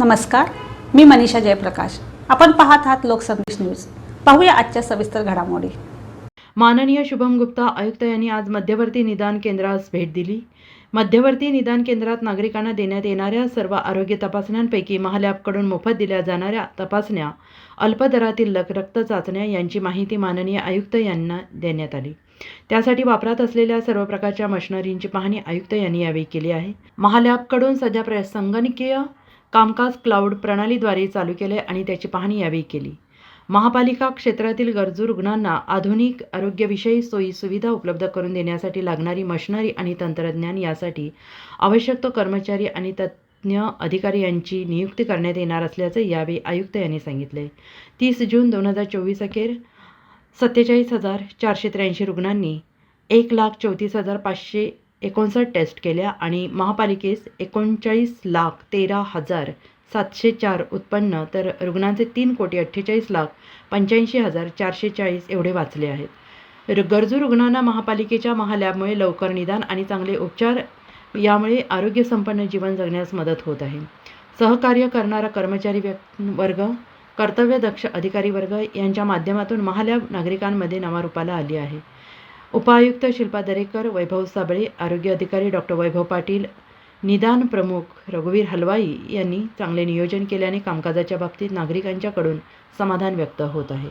नमस्कार मी मनीषा जयप्रकाश. आपण पाहत आहात लोकसंदेश न्यूज. पाहूया आजच्या सविस्तर घडामोडी. माननीय शुभम गुप्ता आयुक्त यांनी आज मध्यवर्ती निदान केंद्रास भेट दिली. मध्यवर्ती निदान केंद्रात नागरिकांना देण्यात येणाऱ्या सर्व आरोग्य तपासण्यांपैकी महालॅबकडून मोफत दिल्या जाणाऱ्या तपासण्या अल्पदरातील रक्त चाचण्या यांची माहिती माननीय आयुक्त यांना देण्यात आली. त्यासाठी वापरात असलेल्या सर्व प्रकारच्या मशिनरींची पाहणी आयुक्त यांनी यावेळी केली आहे. महालॅबकडून सध्या प्र संगणकीय कामकाज क्लाउड प्रणालीद्वारे चालू केले आणि त्याची पाहणी यावेळी केली. महापालिका क्षेत्रातील गरजू रुग्णांना आधुनिक आरोग्यविषयी सोयी सुविधा उपलब्ध करून देण्यासाठी लागणारी मशनरी आणि तंत्रज्ञान यासाठी आवश्यक तो कर्मचारी आणि तज्ज्ञ अधिकारी यांची नियुक्ती करण्यात येणार असल्याचे यावेळी आयुक्त यांनी सांगितले. तीस जून दोन हजार चोवीस अखेर सत्तेचाळीस हजार चारशे त्र्याऐंशी रुग्णांनी एक लाख चौतीस हजार पाचशे एकोणसाठ टेस्ट केल्या आणि महापालिकेस एकोणचाळीस लाख तेरा हजार सातशे चार उत्पन्न तर रुग्णांचे तीन कोटी अठ्ठेचाळीस लाख पंच्याऐंशी हजार चारशे चाळीस एवढे वाचले आहेत. र- गरजू रुग्णांना महापालिकेच्या महालॅबमुळे लवकर निदान आणि चांगले उपचार यामुळे आरोग्यसंपन्न जीवन जगण्यास मदत होत आहे. सहकार्य करणारा कर्मचारी व्य वर्ग कर्तव्यदक्ष अधिकारी वर्ग यांच्या माध्यमातून महालॅब नागरिकांमध्ये नावारूपाला आली आहे. उपायुक्त शिल्पा दरेकर वैभव साबळे आरोग्य अधिकारी डॉक्टर वैभव पाटील निदान प्रमुख रघुवीर हलवाई यांनी चांगले नियोजन केल्याने कामकाजाच्या बाबतीत नागरिकांच्याकडून समाधान व्यक्त होत आहे.